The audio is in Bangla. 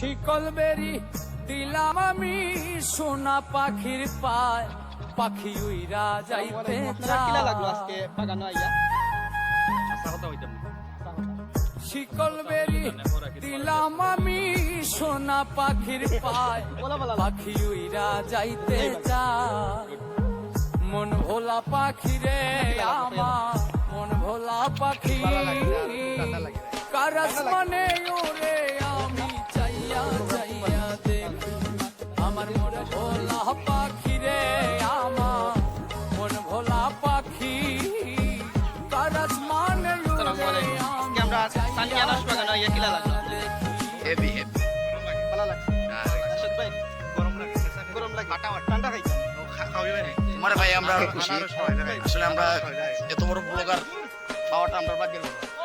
শিকল বেরি দিলাম আমি সোনা পাখির পায়। পাখি উইরা যাইতে আচ্ছা শিকল বেরি দিলাম আমি সোনা পাখির পায়। পাখি উইরা যাইতে চা মন ভোলা পাখি রে আমার। মন ভোলা পাখি। কারাস মানে আমার মন ভোলা পাখি রে আমার। মন ভোলা পাখি। কারাস মানে আমরা সানিয়া আইয়া কিলা লাগল? হেভি হেভি ভালো লাগছে? আশাদ ভাই গরম লাগছে। গরম লাগে ঠান্ডা খাইছে? খাওয়াই ভাই। ভাই আমরা খুশি। আসলে আমরা। এত বড় ব্লগার পাওয়াটা আমরা ভাগ্যের ব্যাপার।